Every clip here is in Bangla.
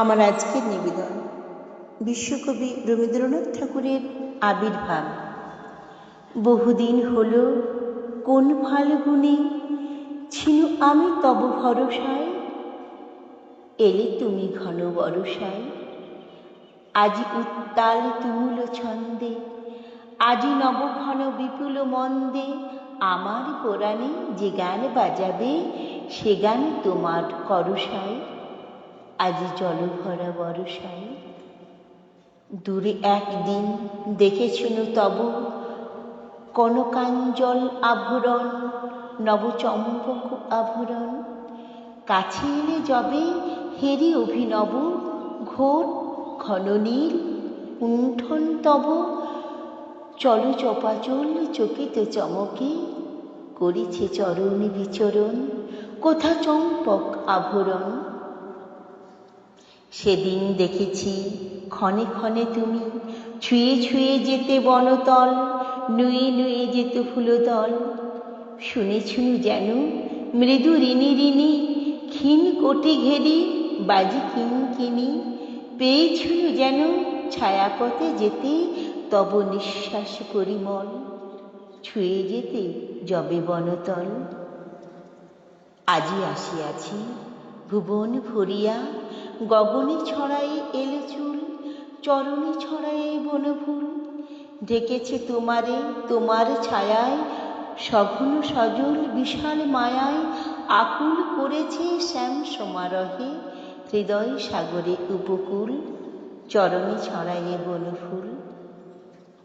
আমার আজকের নিবেদন। বিশ্বকবি রবীন্দ্রনাথ ঠাকুরের আবির্ভাব। বহুদিন হল কোন ফাল্গুনে ছিল আমি তব ভরসায়? এলে তুমি ঘন বরসায়। আজি উত্তাল তুমুল ছন্দে, আজি নবঘন বিপুল মন্দে, আমার কোরআনে যে গান বাজাবে, সে গান তোমার করসায়। আজি জলভরা বরসায় দূরে একদিন দেখেছিল তব কনকাঞ্জল আভরণ, নবচম্পক আভরণ। কাছে এলে যবে হেরি অভিনব, ঘোর ঘননীল কুণ্ঠন তব। চল চপাচল চকিত চমকে, করিছে চরণ বিচরণ, কোথা চম্পক আভরণ। সেদিন দেখেছি ক্ষণে ক্ষণে তুমি। ছুঁয়ে ছুঁয়ে যেতে বনতল, নুয়ে নুয়ে যেত ফুলদল শুনেছুনু যেন মৃদু ঋণী ঋণী ক্ষীণ কোটি ঘেরি, বাজি কিন। কিনি পেয়েছুনু যেন ছায়াপথে যেতে তব নিঃশ্বাস পরিমল ছুঁয়ে যেতে যবে বনতল। আজি আসিয়াছি ভুবন ভরিয়া গগনে ছড়াই এলে চুল, চরণে ছড়াই বনফুল। ঢেকেছে তোমারে, তোমার ছায়ায়, সঘন সজল বিশাল মায়ায়, আকুল করেছে শ্যাম সমারোহে হৃদয় সাগরে উপকূল, চরণে ছড়াইয়ে বনফুল।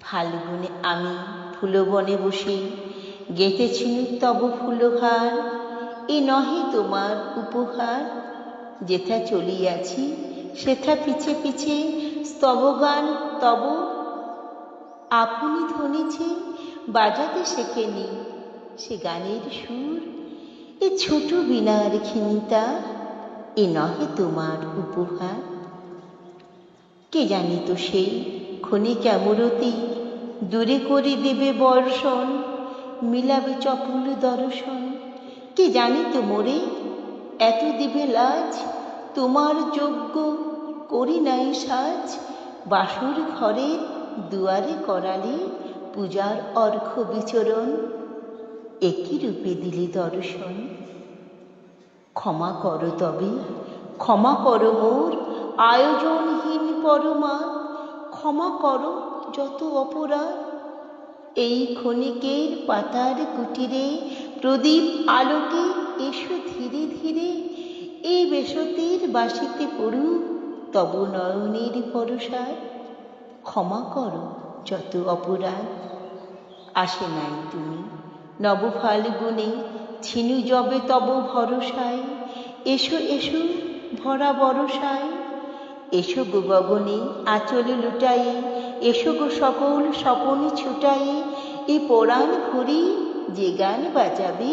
ফাল্গুনে আমি ফুলবনে বসে গেঁথেছিনু তব ফুলহার এ নহে তোমার উপহার। যেথা চলিয়াছি, সেথা পিছে পিছে স্তবগান তব আপনি ধ্বনিছে, বাজাতে শেখেনি সে গানের সুর। এ ছোট বিনার ক্ষিণিতা এ নহে তোমার উপহার। কে জানিত সেই ক্ষণিকা মূরতি দূরে করে দেবে বর্ষণ, মিলাবে চপল দর্শন। কে জানিত মোরে এত দিবে লাজ, তোমার যোগ্য করি নাই সাজ। বাসুর ঘরে দুয়ারে করালে পূজার অর্ঘ বিচরণ একই রূপে দিলি দর্শন। ক্ষমা করো তবে, ক্ষমা করো মোর, আয়োজনহীন পরমা, ক্ষমা করো যত অপরাধ। এই ক্ষণিকের পাতার কুটিরে প্রদীপ আলোকে এসো ধীরে ধীরে। এই বেসতির বাসিতে পড়ুক তব নয়নের ভরসায়। ক্ষমা করো যত অপরাধ। আসে নাই তুমি নব ফাল্গুনে ছিনু যবে তব ভরসায়। এসো এসো ভরা বরসায়। এসো গো গগনে আঁচলে লুটায়ে, এসো গো সকল স্বপনে ছুটায়ে। এ পরাণ ভরি যে গান বাজাবে